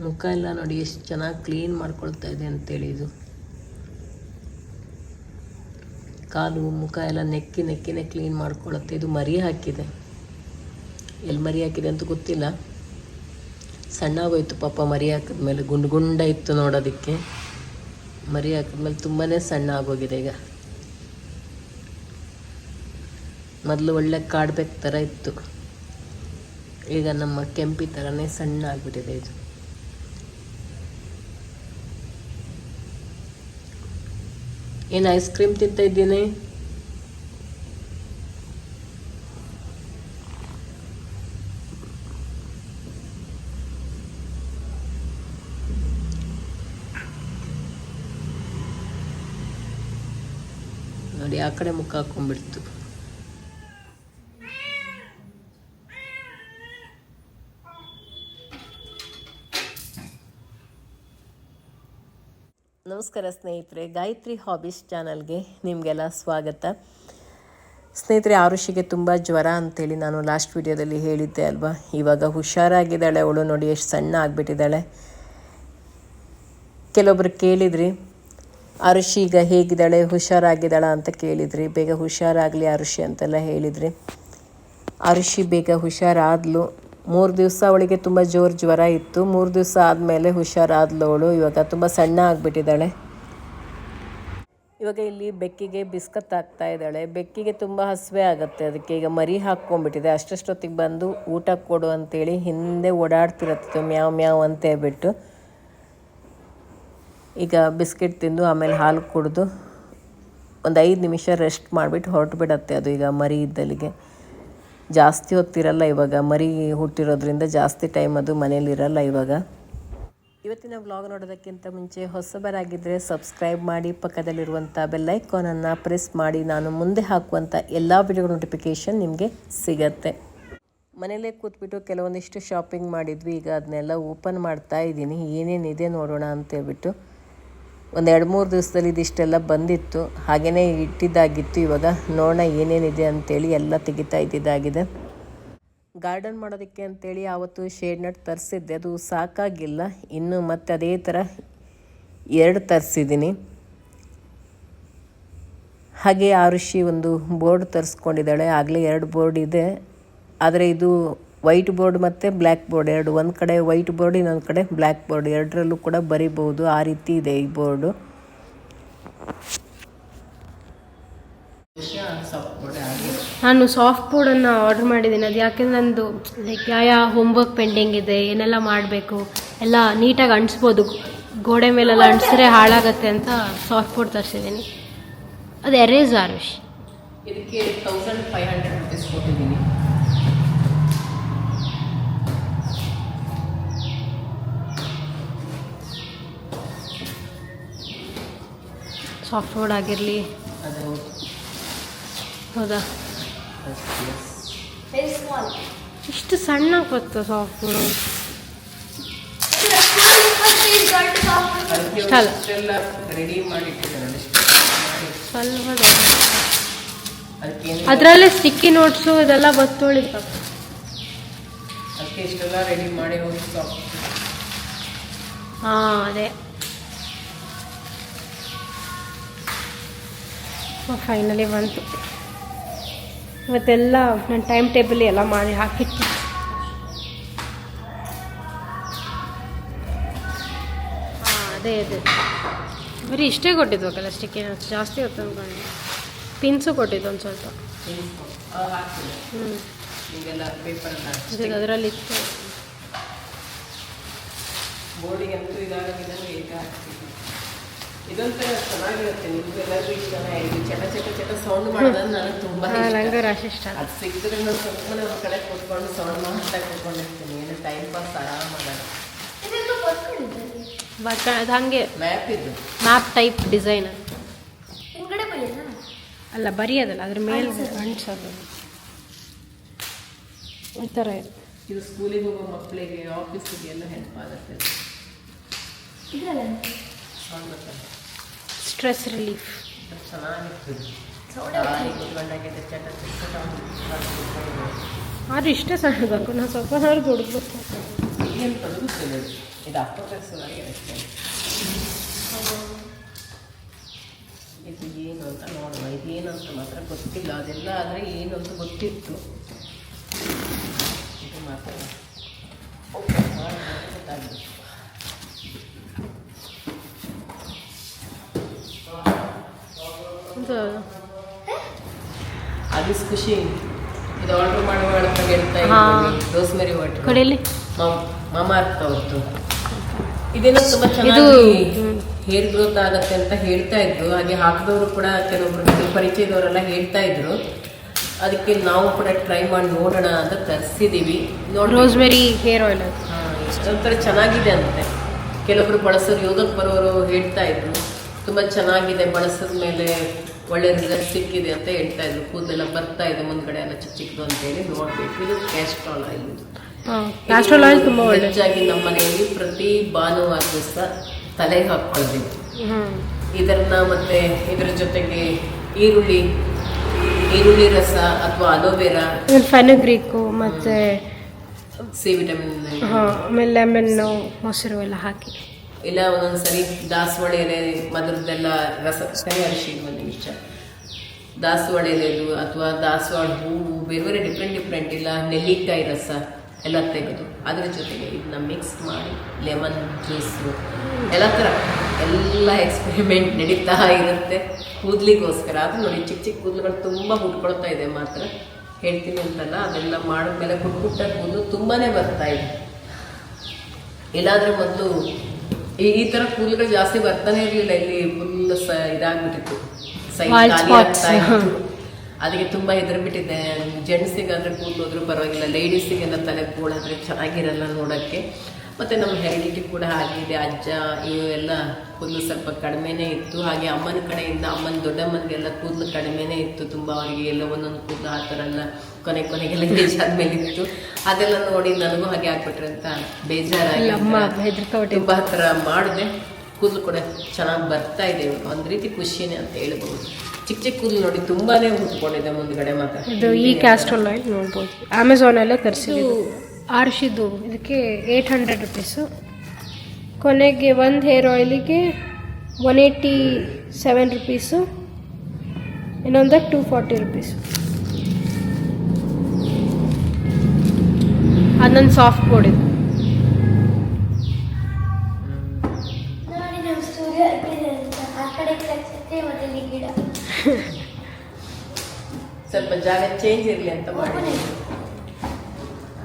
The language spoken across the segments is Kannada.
ಮುಖ ಎಲ್ಲ ನೋಡಿ ಎಷ್ಟು ಚೆನ್ನಾಗಿ ಕ್ಲೀನ್ ಮಾಡ್ಕೊಳ್ತಾ ಇದೆ ಅಂತೇಳಿ ಇದು. ಕಾಲು, ಮುಖ ಎಲ್ಲ ನೆಕ್ಕಿ ನೆಕ್ಕಿನೇ ಕ್ಲೀನ್ ಮಾಡ್ಕೊಳ್ಳುತ್ತೆ ಇದು ಮರಿ ಹಾಕಿದೆ. ಎಲ್ಲಿ ಮರಿ ಹಾಕಿದೆ ಅಂತ ಗೊತ್ತಿಲ್ಲ. ಸಣ್ಣ ಆಗೋಯ್ತು ಪಾಪ ಮರಿ ಹಾಕಿದ್ಮೇಲೆ. ಗುಂಡು ಗುಂಡ ಇತ್ತು ನೋಡೋದಕ್ಕೆ. ಮರಿ ಹಾಕಿದ್ಮೇಲೆ ತುಂಬಾ ಸಣ್ಣ ಆಗೋಗಿದೆ ಈಗ. ಮೊದಲು ಒಳ್ಳೆ ಕಾಡ್ಬೇಕು ಥರ ಇತ್ತು. ಈಗ ನಮ್ಮ ಕೆಂಪಿ ಥರನೇ ಸಣ್ಣ ಆಗಿಬಿಟ್ಟಿದೆ ಇದು. ಏನು ಐಸ್ ಕ್ರೀಮ್ ತಿಂತ ಇದ್ದೀನಿ? ನೋಡಿ ಆ ಕಡೆ ಮುಖ ಹಾಕೊಂಡ್ಬಿಡ್ತು. ನಮಸ್ಕಾರ ಸ್ನೇಹಿತರೆ, ಗಾಯತ್ರಿ ಹಾಬೀಸ್ ಚಾನಲ್ಗೆ ನಿಮಗೆಲ್ಲ ಸ್ವಾಗತ. ಸ್ನೇಹಿತರೆ ಆರುಷಿಗೆ ತುಂಬ ಜ್ವರ ಅಂತೇಳಿ ನಾನು ಲಾಸ್ಟ್ ವಿಡಿಯೋದಲ್ಲಿ ಹೇಳಿದ್ದೆ ಅಲ್ವಾ? ಇವಾಗ ಹುಷಾರಾಗಿದ್ದಾಳೆ, ಅವಳು ನೋಡಿ ಎಷ್ಟು ಸಣ್ಣ ಆಗಿಬಿಟ್ಟಿದ್ದಾಳೆ. ಕೆಲವೊಬ್ರು ಕೇಳಿದ್ರಿ ಆರುಷಿ ಈಗ ಹೇಗಿದ್ದಾಳೆ, ಹುಷಾರಾಗಿದ್ದಾಳ ಅಂತ ಕೇಳಿದ್ರಿ, ಬೇಗ ಹುಷಾರಾಗಲಿ ಆರುಷಿ ಅಂತೆಲ್ಲ ಹೇಳಿದ್ರಿ. ಆರುಷಿ ಬೇಗ ಹುಷಾರಾದ್ಲು ಮೂರು ದಿವಸ ಅವಳಿಗೆ ತುಂಬ ಜೋರು ಜ್ವರ ಇತ್ತು. ಮೂರು ದಿವಸ ಆದಮೇಲೆ ಹುಷಾರಾದಳು ಅವಳು ಇವಾಗ ತುಂಬ ಸಣ್ಣ ಆಗಿಬಿಟ್ಟಿದ್ದಾಳೆ. ಇವಾಗ ಇಲ್ಲಿ ಬೆಕ್ಕಿಗೆ ಬಿಸ್ಕತ್ ಹಾಕ್ತಾ ಇದ್ದಾಳೆ. ಬೆಕ್ಕಿಗೆ ತುಂಬ ಹಸಿವೆ ಆಗುತ್ತೆ. ಅದಕ್ಕೆ ಈಗ ಮರಿ ಹಾಕ್ಕೊಂಡ್ಬಿಟ್ಟಿದೆ. ಅಷ್ಟಷ್ಟೊತ್ತಿಗೆ ಬಂದು ಊಟ ಕೊಡು ಅಂತೇಳಿ ಹಿಂದೆ ಓಡಾಡ್ತಿರತ್ತಿತ್ತು. ಮ್ಯಾವ್ ಮ್ಯಾವ್ ಅಂತ ಹೇಳ್ಬಿಟ್ಟು. ಈಗ ಬಿಸ್ಕೆಟ್ ತಿಂದು ಆಮೇಲೆ ಹಾಲು ಕುಡಿದು ಒಂದು ಐದು ನಿಮಿಷ ರೆಸ್ಟ್ ಮಾಡಿಬಿಟ್ಟು ಹೊರಟು ಬಿಡತ್ತೆ ಅದು ಈಗ ಮರಿ ಇದ್ದಲ್ಲಿಗೆ. ಜಾಸ್ತಿ ಹೊತ್ತಿರಲ್ಲ ಇವಾಗ. ಮರಿ ಹುಟ್ಟಿರೋದ್ರಿಂದ ಜಾಸ್ತಿ ಟೈಮ್ ಅದು ಮನೇಲಿರಲ್ಲ ಇವಾಗ. ಇವತ್ತಿನ ವ್ಲಾಗ್ ನೋಡೋದಕ್ಕಿಂತ ಮುಂಚೆ ಹೊಸಬರಾಗಿದ್ದರೆ ಸಬ್ಸ್ಕ್ರೈಬ್ ಮಾಡಿ ಪಕ್ಕದಲ್ಲಿರುವಂಥ ಬೆಲ್ಲೈಕಾನನ್ನು ಪ್ರೆಸ್ ಮಾಡಿ, ನಾನು ಮುಂದೆ ಹಾಕುವಂಥ ಎಲ್ಲ ವಿಡಿಯೋ ನೋಟಿಫಿಕೇಷನ್ ನಿಮಗೆ ಸಿಗತ್ತೆ. ಮನೇಲೇ ಕೂತ್ಬಿಟ್ಟು ಕೆಲವೊಂದಿಷ್ಟು ಶಾಪಿಂಗ್ ಮಾಡಿದ್ವಿ. ಈಗ ಅದನ್ನೆಲ್ಲ ಓಪನ್ ಮಾಡ್ತಾ ಇದ್ದೀನಿ. ಏನೇನಿದೆ ನೋಡೋಣ ಅಂತ ಹೇಳ್ಬಿಟ್ಟು ಒಂದು ಎರಡು ಮೂರು ದಿವಸದಲ್ಲಿ ಇದಿಷ್ಟೆಲ್ಲ ಬಂದಿತ್ತು. ಹಾಗೆಯೇ ಇಟ್ಟಿದ್ದಾಗಿತ್ತು. ಇವಾಗ ನೋಡೋಣ ಏನೇನಿದೆ ಅಂತೇಳಿ ಎಲ್ಲ ತೆಗಿತಾ ಇದ್ದಿದ್ದಾಗಿದೆ. ಗಾರ್ಡನ್ ಮಾಡೋದಕ್ಕೆ ಅಂತೇಳಿ ಆವತ್ತು ಶೇಡ್ ನಟ್ ತರಿಸಿದ್ದೆ. ಅದು ಸಾಕಾಗಿಲ್ಲ. ಇನ್ನು ಮತ್ತೆ ಅದೇ ಥರ ಎರಡು ತರಿಸಿದ್ದೀನಿ. ಹಾಗೆ ಆರುಷಿ ಒಂದು ಬೋರ್ಡ್ ತರಿಸ್ಕೊಂಡಿದ್ದಾಳೆ. ಆಗಲೇ ಎರಡು ಬೋರ್ಡ್ ಇದೆ. ಆದರೆ ಇದು ವೈಟ್ ಬೋರ್ಡ್ ಮತ್ತು ಬ್ಲ್ಯಾಕ್ ಬೋರ್ಡ್ ಎರಡು. ಒಂದು ಕಡೆ ವೈಟ್ ಬೋರ್ಡ್ ಇನ್ನೊಂದು ಕಡೆ ಬ್ಲ್ಯಾಕ್ ಬೋರ್ಡ್. ಎರಡರಲ್ಲೂ ಕೂಡ ಬರಿಬೋದು ಆ ರೀತಿ ಇದೆ ಈ ಬೋರ್ಡು. ನಾನು ಸಾಫ್ಟ್ ಬೋರ್ಡನ್ನು ಆರ್ಡರ್ ಮಾಡಿದ್ದೀನಿ. ಅದು ಯಾಕೆಂದ್ರೆ ನಂದು ಲೈಕ್ ಯಾವ ಯಾವ ಹೋಮ್ವರ್ಕ್ ಪೆಂಡಿಂಗ್ ಇದೆ ಏನೆಲ್ಲ ಮಾಡಬೇಕು ಎಲ್ಲ ನೀಟಾಗಿ ಅಂಟಿಸ್ಬೋದು ಗೋಡೆ ಮೇಲೆಲ್ಲ ಅಂಟಿಸಿದ್ರೆ ಹಾಳಾಗತ್ತೆ ಅಂತ ಸಾಫ್ಟ್ ಬೋರ್ಡ್ ತರಿಸಿದ್ದೀನಿ. ಅದು ಎರೇಸ್ ಆರುಷ್ ಇದಕ್ಕೆ ತೌಸಂಡ್ ಫೈವ್ ಹಂಡ್ರೆಡ್ ರುಪೀಸ್ ಕೊಟ್ಟಿದ್ದೀನಿ. ಸಾಫ್ಟ್ ವುಡ್ ಆಗಿರಲಿ. ಹೌದಾ. ಇಷ್ಟು ಸಣ್ಣ ಗೊತ್ತು ಸಾಫ್ಟ್ ವುಡ್ ರೆಡಿ ಅದರಲ್ಲೇ ಸ್ಟಿಕ್ಕಿ ನೋಟ್ಸು ಇದೆಲ್ಲ ಬತ್ತೋಳಿ. ಅದಕ್ಕೆ ಇಷ್ಟೆಲ್ಲ ರೆಡಿ ಮಾಡಿ ಹೋಗಿ ಸ್ಟಾಪ್ ಹಾಂ ಅದೇ. ಫೈನಲಿ ಬಂತು. ಇವತ್ತೆಲ್ಲ ನನ್ನ ಟೈಮ್ ಟೇಬಲ್ ಎಲ್ಲ ಮಾಡಿ ಹಾಕಿಟ್ಟು ಹಾಂ ಅದೇ ಅದೇ. ಬರೀ ಇಷ್ಟೇ ಕೊಟ್ಟಿದ್ವಲ್ಲ ಸ್ಟಿಕ್ಕಿ ನೋಟ್ಸ್ ಜಾಸ್ತಿ ಹೊತ್ತು ಅಂದ್ಕೊಂಡು ಪಿನ್ಸು ಕೊಟ್ಟಿದ್ದು ಒಂದು ಸ್ವಲ್ಪ. ಹ್ಞೂ ಅದರಲ್ಲಿ ಇತ್ತು. ಇದೊಂಥರ ಚೆನ್ನಾಗಿರುತ್ತೆ ಇಷ್ಟನೇ? ಇದು ಚಟ ಚಟ ಚಟ ಸೌಂಡ್ ನನಗೆ ತುಂಬ ಇಷ್ಟ. ರಾಶಿ ಇಷ್ಟ. ಅದು ಸಿಕ್ಕಿದ್ರೆ ನಾನು ಸುಮ್ಮನೆ ಒಂದು ಕಡೆ ಕೂತ್ಕೊಂಡು ಸೌಂಡ್ ಮಾಡ್ತಾ ಕೂತ್ಕೊಂಡಿರ್ತೀನಿ. ಏನು ಟೈಮ್ ಪಾಸ್ ಆರಾಮಾಗ ಬಟ್ ಅದು ಹಾಗೆ. ಮ್ಯಾಪ್ ಇದು ಮ್ಯಾಪ್ ಟೈಪ್ ಡಿಸೈನ್ ಅಲ್ಲ ಬರೆಯೋದಲ್ಲ ಅದ್ರ ಮೇಲೆ ಅಂಟಿಸೋದು ಈ ಥರ ಇದು ಸ್ಕೂಲಿಗೆ ಹೋಗೋ ಮಕ್ಕಳಿಗೆ ಆಫೀಸಿಗೆ ಎಲ್ಲ ಹೆಲ್ಪ್ ಆಗುತ್ತೆ. ಸ್ಟ್ರೆಸ್ ರಿಲೀಫ್ ಆದ್ರೆ ಇಷ್ಟೇ ಸಣ್ಣಬೇಕು ನಾನು ಸ್ವಲ್ಪ ದೊಡ್ಡಬೇಕು ಏನು ಇದು ಏನು ಅಂತ ನೋಡುವ. ಇದೇನು ಅಂತ ಮಾತ್ರ ಗೊತ್ತಿಲ್ಲ. ಅದೆಲ್ಲ ಆದರೆ ಏನು ಅಂತ ಗೊತ್ತಿತ್ತು ಇದು ಮಾತ್ರ open ಮಾಡಿದ್ರೆ ಗೊತ್ತಾಗ್ಬೇಕು. ಇದು ಅದು ಖುಷಿ. ಇದು ಆರ್ಡರ್ ಮಾಡುವ ಅಂತ ಹೇಳ್ತಾ ಹಾ. ರೋಸ್ಮೆರಿ ಒಟ್ಟು ಕಡೆಯಲ್ಲಿ ಮಾಮಾ ಆಗ್ತಾ ಹೊತ್ತು. ಇದೇನೋ ತುಂಬಾ ಚೆನ್ನಾಗಿ. ಹೇರ್ ಗ್ರೋತ್ ಆಗತ್ತೆ ಅಂತ ಹೇಳ್ತಾ ಇದ್ರು. ಹಾಗೆ ಹಾಕಿದವರು ಕೂಡ ಕೆಲವೊಬ್ರು ಪರಿಚಯದವರೆಲ್ಲ ಹೇಳ್ತಾ ಇದ್ರು. ಅದಕ್ಕೆ ನಾವು ಕೂಡ ಟ್ರೈ ಮಾಡಿ ನೋಡೋಣ ಅಂತ ತರಿಸಿದೀವಿ. ನೋಡಿ ರೋಸ್ಮೆರಿ ಹೇರ್ ಆಯಿಲ್ ಒಂಥರ ಚೆನ್ನಾಗಿದೆ ಅಂತೆ. ಕೆಲವೊಬ್ರು ಬಳಸೋರು ಯೋಗಕ್ಕೆ ಬರೋರು ಹೇಳ್ತಾ ಇದ್ರು. ತುಂಬಾ ಚೆನ್ನಾಗಿದೆ ಬಳಸಿದ ಮೇಲೆ ಒಳ್ಳೆ ರಿಸಲ್ಟ್ ಸಿಕ್ಕಿದೆ ಅಂತ ಹೇಳ್ತಾ ಇದ್ರು. ಕೂದಲೆಲ್ಲ ಬರ್ತಾ ಇದೆ ಮುಂದ್ಗಡೆ ಎಲ್ಲ ಚಿಕ್ಕ ಚಿಕ್ಕದು ಅಂತ ಹೇಳಿ ನೋಡ್ಬೇಕು. ಇದು ಕ್ಯಾಸ್ಟ್ರಾಲ್ ಆಯಿಲ್ ಕ್ಯಾಸ್ಟ್ರೋಲ್ ಆಯಿಲ್ ತುಂಬ ಹೆಚ್ಚಾಗಿ ನಮ್ಮ ಮನೆಯಲ್ಲಿ ಪ್ರತಿ ಭಾನುವಾರ ದಿವಸ ತಲೆಗೆ ಹಾಕ್ಕೊಳ್ಬೇಕು. ಇದನ್ನ ಮತ್ತೆ ಇದರ ಜೊತೆಗೆ ಈರುಳ್ಳಿ ಈರುಳ್ಳಿ ರಸ ಅಥವಾ ಅಲೋವೆರಾ ಫೆನುಗ್ರೀಕು ಮತ್ತೆ ಸಿ ವಿಟಮಿನ್ ಆಮೇಲೆ ಲೆಮನ್ನು ಮೊಸರು ಎಲ್ಲ ಹಾಕಿ. ಇಲ್ಲ, ಒಂದೊಂದ್ಸರಿ ದಾಸವಾಳ ಎಲೆ ಮದ್ರದ್ದೆಲ್ಲ ರಸ ಅರಿಶಿ ಒಂದು ನಿಮಿಷ ದಾಸವಾಳ ಎಲೆದು ಅಥವಾ ದಾಸವಾಳ ಹೂವು ಬೇರೆ ಬೇರೆ ಡಿಫ್ರೆಂಟ್ ಡಿಫ್ರೆಂಟ್ ಇಲ್ಲ, ನೆಲ್ಲಿಕಾಯಿ ರಸ ಎಲ್ಲ ತೆಗೆದು, ಅದರ ಜೊತೆಗೆ ಇದನ್ನ ಮಿಕ್ಸ್ ಮಾಡಿ ಲೆಮನ್ ಜ್ಯೂಸು ಎಲ್ಲ ಥರ ಎಲ್ಲ ಎಕ್ಸ್ಪೆರಿಮೆಂಟ್ ನಡೀತಾ ಇರುತ್ತೆ. ಕೂದಲಿಗೋಸ್ಕರ ಅದು ನೋಡಿ ಚಿಕ್ಕ ಚಿಕ್ಕ ಕೂದಲುಗಳು ತುಂಬ ಹುಟ್ಕೊಳ್ತಾ ಇದೆ ಮಾತ್ರ. ಹೇಳ್ತೀನಿ ಅಂತಲ್ಲ, ಅದೆಲ್ಲ ಮಾಡಿದ್ಮೇಲೆ ಪುಟ್ಟ ಪುಟ್ಟ ಕೂದಲು ತುಂಬಾ ಬರ್ತಾ ಇದೆ. ಎಲ್ಲಾದರೂ ಮೊದಲು ಈ ತರ ಕೂದಲುಗಳು ಜಾಸ್ತಿ ಬರ್ತಾನೆ ಇರಲಿಲ್ಲ. ಇಲ್ಲಿ ಫುಲ್ ಇದಾಗ್ಬಿಟ್ಟಿತ್ತು. ಅದಕ್ಕೆ ತುಂಬಾ ಹೆದರ್ಬಿಟ್ಟಿದ್ದೆ. ಜೆಂಟ್ಸಿಗಾದ್ರೆ ಕೂದಲು ಹೋದ್ರೂ ಪರವಾಗಿಲ್ಲ. ಲೇಡೀಸಿಗೆಲ್ಲ ತಲೆ ಕೂಳಾದ್ರೆ ಚೆನ್ನಾಗಿರಲ್ಲ ನೋಡೋಕ್ಕೆ. ಮತ್ತು ನಮ್ಮ ಹೆರಿಡಿಟಿ ಕೂಡ ಆಗಿದೆ ಅಜ್ಜ ಇವು ಎಲ್ಲ ಕೂದಲು ಸ್ವಲ್ಪ ಕಡಿಮೆನೇ ಇತ್ತು. ಹಾಗೆ ಅಮ್ಮನ ಕಡೆಯಿಂದ ಅಮ್ಮನ ದೊಡ್ಡಮ್ಮನಿಗೆಲ್ಲ ಕೂದಲು ಕಡಿಮೆನೇ ಇತ್ತು. ತುಂಬ ಅವರಿಗೆ ಎಲ್ಲ ಒಂದೊಂದು ಕೂದಲು ಆ ಥರ ಎಲ್ಲ ಕೊನೆ ಕೊನೆಗೆಲ್ಲ ಏಜ್ ಆದಮೇಲೆ ಇತ್ತು. ಅದೆಲ್ಲ ನೋಡಿ ನನಗೂ ಹಾಗೆ ಆಗ್ಬಿಟ್ರೆ ಅಂತ ಬೇಜಾರಾಗಿ. ತುಂಬ ಹತ್ರ ಮಾಡಿದೆ. ಕೂದಲು ಕೂಡ ಚೆನ್ನಾಗಿ ಬರ್ತಾ ಇದೆ. ಒಂದು ರೀತಿ ಖುಷಿನೇ ಅಂತ ಹೇಳ್ಬೋದು. ಚಿಕ್ಕ ಚಿಕ್ಕ ಕೂದಲು ನೋಡಿ ತುಂಬಾನೇ ಹುಟ್ಕೊಂಡಿದೆ ಮುಂದ್ಗಡೆ ಮಾತ್ರ. ಈ ಕ್ಯಾಸ್ಟ್ರೋಲ್ ಆಯಿಲ್ ನೋಡ್ಬೋದು. ಅಮೆಝಾನಲ್ಲೇ ತರಿಸಿದ್ದು ಆರ್ಶಿದು ಇದಕ್ಕೆ ಏಯ್ಟ್ ಹಂಡ್ರೆಡ್ ರುಪೀಸು ಕೊನೆಗೆ ಒಂದು ಹೇರ್ ಆಯಿಲಿಗೆ ಒನ್ ಏಯ್ಟಿ ಸೆವೆನ್ ರುಪೀಸು ಇನ್ನೊಂದಕ್ಕೆ ಟೂ ಫಾರ್ಟಿ ರುಪೀಸು ಅದೊಂದು ಸಾಫ್ಟ್ ಬೋರ್ಡ್ ಇದು. ನೋಡಿ ನಮ್ಮ ಸ್ಟುಡಿಯೋ ಇದೆ ಅಂತ ಆ ಕಡೆ ಕಚ್ಚತ್ತೆ ಮತ್ತೆ ಇಲ್ಲಿ ಗಿಡ ಸ್ವಲ್ಪ ಜಾಗ ಚೇಂಜ್ ಇರಲಿ ಅಂತ ಮಾಡಿ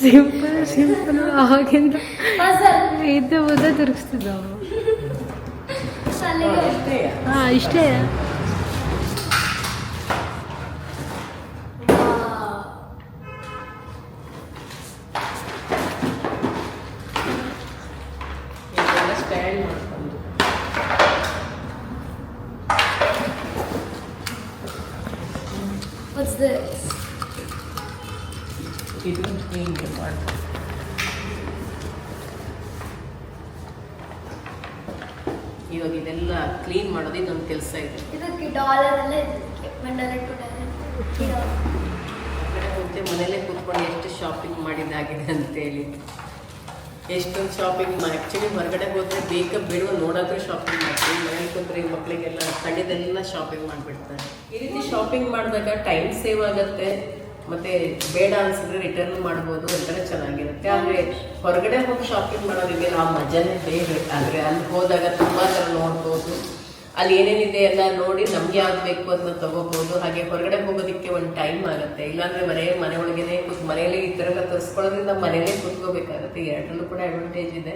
ಸಿಂಪಲ್ ಸಿಂಪಲ್. ಆಗಿಂದ ಇದ್ದ ಹೋದ ತಿರುಗಿಸ್ತಿದ್ದ ಹಾಂ ಇಷ್ಟೇ ಇದೆಲ್ಲ ಸ್ಟ್ಯಾಂಡ್ ಮಾಡ್ಕೊಂಡು What's this? ಇದು ಹಿಂಗೆ ಮಾಡ್ಕೊಂಡು ಇವಾಗ ಇದೆಲ್ಲ ಕ್ಲೀನ್ ಮಾಡೋದು ಇದೊಂದು ಕೆಲಸ ಇದೆ. ಇದಕ್ಕೆ ಡಾಲರ್ ಎಲ್ಲ ಇದಕ್ಕೆ ಮನೇಲೆ ಕೂತ್ಕೊಂಡು ಎಷ್ಟು ಶಾಪಿಂಗ್ ಮಾಡಿದ್ದಾಗಿದೆ ಅಂತೇಳಿ ಎಷ್ಟೊಂದು ಶಾಪಿಂಗ್ ಆ್ಯಕ್ಚುಲಿ ಹೊರಗಡೆ ಹೋದರೆ ಬೇಗ ಬಿಡುವ ನೋಡೋದ್ರೂ ಶಾಪಿಂಗ್ ಮಾಡ್ತೀವಿ. ಮನೇಲಿ ಕೂತ್ರೆ ಮಕ್ಕಳಿಗೆಲ್ಲ ಕಣ್ಣಿದೆಲ್ಲ ಶಾಪಿಂಗ್ ಮಾಡಿಬಿಡ್ತಾರೆ. ಈ ರೀತಿ ಶಾಪಿಂಗ್ ಮಾಡಿದಾಗ ಟೈಮ್ ಸೇವ್ ಆಗುತ್ತೆ. ಮತ್ತೆ ಬೇಡ ಅನ್ಸಿದ್ರೆ ರಿಟರ್ನ್ ಮಾಡ್ಬೋದು ಒಂಥರ ಚೆನ್ನಾಗಿರುತ್ತೆ. ಆದರೆ ಹೊರಗಡೆ ಹೋಗಿ ಶಾಪಿಂಗ್ ಮಾಡೋದಿಲ್ಲ ಆ ಮಜಾನೇ ಬೇರೆ. ಅಂದ್ರೆ ಅಲ್ಲಿ ಹೋದಾಗ ತುಂಬ ಥರ ನೋಡ್ಬೋದು. ಅಲ್ಲಿ ಏನೇನಿದೆ ಎಲ್ಲ ನೋಡಿ ನಮ್ಗೆ ಯಾವ್ದು ಬೇಕು ಅದನ್ನ ತಗೋಬಹುದು ಹಾಗೆ ಹೊರಗಡೆ ಹೋಗೋದಕ್ಕೆ ಒಂದು ಟೈಮ್ ಆಗುತ್ತೆ. ಇಲ್ಲಾಂದ್ರೆ ಮನೆ ಮನೆ ಒಳಗೇನೆ ಕೂತ್ ಮನೆಯಲ್ಲಿ ಈ ಥರ ತರಿಸ್ಕೊಳ್ಳೋದ್ರಿಂದ ಮನೆಯಲ್ಲೇ ಕೂತ್ಕೋಬೇಕಾಗುತ್ತೆ. ಎರಡರಲ್ಲೂ ಕೂಡ ಅಡ್ವಾಂಟೇಜ್ ಇದೆ.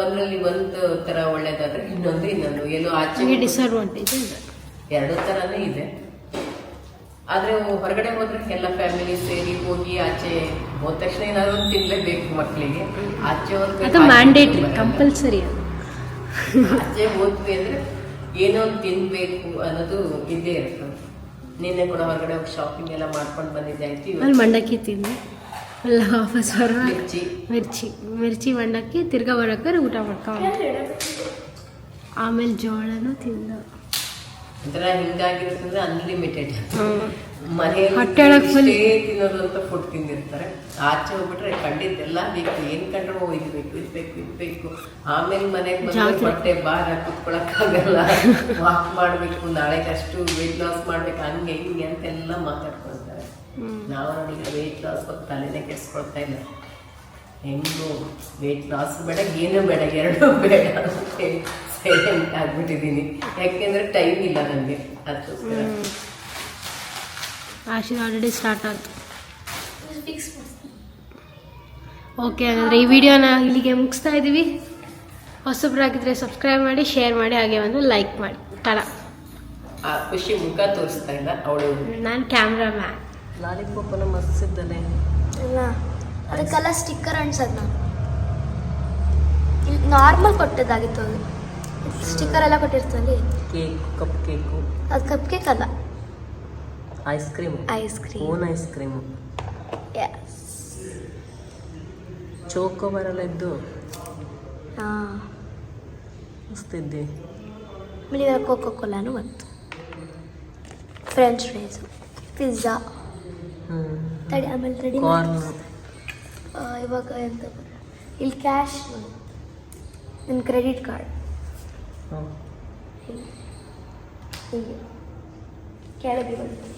ಒಂದರಲ್ಲಿ ಒಂದು ತರ ಒಳ್ಳೇದಾದ್ರೆ ಇನ್ನೊಂದು ಇನ್ನೊಂದು. ಎಲ್ಲೋ ಆಚೆ ಡಿಸ್ಅಡ್ವಾಂಟೇಜ್ ಇದೆ ಎರಡು ಥರನೇ ಇದೆ. ಆದರೆ ಹೊರಗಡೆ ಹೋದ್ರೆ ಎಲ್ಲ ಫ್ಯಾಮಿಲಿ ಸೇರಿ ಹೋಗಿ ಆಚೆ ಹೋದ ತಕ್ಷಣ ಏನಾದ್ರು ಒಂದು ತಿನ್ಲೇಬೇಕು ಮಕ್ಕಳಿಗೆ ಆಚೆ ಹೋದ್ರೆ ಅದು ಮ್ಯಾಂಡೇಟ್ರಿ ಕಂಪಲ್ಸರಿ ಆಚೆ ಹೋದ್ವಿ ಅಂದರೆ ಏನೋ ತಿನ್ನಬೇಕು ತಿನ್ಬೇಕು ಅನ್ನೋದು ಇದ್ದೇ ಇರ್ತದೆ ನಿನ್ನೆ ಕೂಡ ಹೊರಗಡೆ ಹೋಗಿ ಶಾಪಿಂಗ್ ಎಲ್ಲ ಮಾಡ್ಕೊಂಡು ಬಂದಿದ್ದೆ ಆಯ್ತು ಅಲ್ಲಿ ಮಂಡಕ್ಕಿ ತಿಂದೆ. ಎಲ್ಲ ವಾಪಸ್ ಬರುವಾಗ ಮಿರ್ಚಿ. ಮಿರ್ಚಿ. ಮಿರ್ಚಿ ಮಂಡಕ್ಕಿ ತಿರ್ಗಾ ಬರೋಕ್ಕಾರೆ ಊಟ ಮಾಡ್ಕೊಂಡು ಆಮೇಲೆ ಜೋಳನೂ ತಿಂದ. ಒಂಥರ ಹಿಂಗಾಗಿರ್ತಂದ್ರೆ ಅನ್ಲಿಮಿಟೆಡ್ ಮನೆಯಲ್ಲಿ ತಿನ್ನೋದು ಅಂತ ಫುಡ್ ತಿಂದಿರ್ತಾರೆ. ಆಚೆ ಹೋಗ್ಬಿಟ್ರೆ ಕಂಡಿದ್ದೆಲ್ಲ ಬೇಕು ಏನ್ ಕಂಡ್ರು ಇದು ಬೇಕು ಇದು ಬೇಕು ಇದು ಬೇಕು. ಆಮೇಲೆ ಮನೆಗೆ ಬಂದ್ರೆ. ಹೊಟ್ಟೆ ಭಾರ ಕುತ್ಕೊಳಕ್ಕಾಗಲ್ಲ. ವಾಕ್ ಮಾಡ್ಬೇಕು ನಾಳೆಗೆ ಅಷ್ಟು ವೆಯ್ಟ್ ಲಾಸ್ ಮಾಡ್ಬೇಕು ಹಂಗೆ ಹಿಂಗೆ ಅಂತೆಲ್ಲ ಮಾತಾಡ್ಕೊಳ್ತಾರೆ. ನಾವು ನೋಡಿ ವೆಯ್ಟ್ ಲಾಸ್ ತಲೆನೇ ಕೆಡ್ಸ್ಕೊಳ್ತಾ ಇಲ್ಲ. ಹೆಂಗು ವೆಯ್ಟ್ ಲಾಸ್ ಬೇಡ ಏನು ಬೇಡ ಎರಡೂ ಬೇಡ ಅಂತ ಸೈಲೆಂಟ್ ಆಗ್ಬಿಟ್ಟಿದ್ದೀನಿ. ಯಾಕೆಂದ್ರೆ ಟೈಮ್ ಇಲ್ಲ ನನಗೆ ಅದಕ್ಕೋಸ್ಕರ. ಆಶೀರ್ ಆಲ್ರೆಡಿ ಸ್ಟಾರ್ಟ್ ಆಯ್ತು. ಫಿಕ್ಸ್ ಓಕೆ ಹಾಗಾದರೆ ಈ ವಿಡಿಯೋನ ಇಲ್ಲಿಗೆ ಮುಗಿಸ್ತಾ ಇದ್ದೀವಿ ಹೊಸಬ್ರಾಗಿದ್ದರೆ ಸಬ್ಸ್ಕ್ರೈಬ್ ಮಾಡಿ ಶೇರ್ ಮಾಡಿ ಹಾಗೆ ಒಂದು ಲೈಕ್ ಮಾಡಿ. ತಡ ಆ ಖುಷಿ ಮುಖ ತೋರಿಸ್ತಾ ಇಲ್ಲ ಅವಳು. ನಾನು ಕ್ಯಾಮ್ರಾ ಮ್ಯಾನ್ ಲಾಲಿಪಾಪನ ಮಸ್ತ್ ಇಲ್ಲ. ಅದಕ್ಕೆಲ್ಲ ಸ್ಟಿಕ್ಕರ್ ಅನ್ಸದ್. ನಾನು. ನಾರ್ಮಲ್ ಕೊಟ್ಟದ್ದಾಗಿತ್ತು ಅದು. ಸ್ಟಿಕ್ಕರ್ ಎಲ್ಲ ಕೊಟ್ಟಿರ್ತಲ್ಲಿ ಕೇಕ್ ಕಪ್ ಕೇಕು. ಅದು ಕಪ್ ಕೇಕ್ ಅಲ್ಲ. Ice cream ice cream own ice cream choco ಬರಲ್ಲ ಇದ್ದು. ಹಾಂ. ಮಸ್ತಿದ್ದೆ ಇವಾಗ ಕೋಕೋ ಕೋಲಾನು ಬಂತು. ಫ್ರೆಂಚ್ ಫ್ರೈಸು ಪಿಜ್ಜಾ ತಡಿ ಆಮೇಲೆ ತಡಿ ಇವಾಗ ಎಂತ? ಇಲ್ಲಿ ಕ್ಯಾಶ್ ನಿಮ್ಮ ಕ್ರೆಡಿಟ್ ಕಾರ್ಡ್ ಕೆಳಗೆ ಬಂತು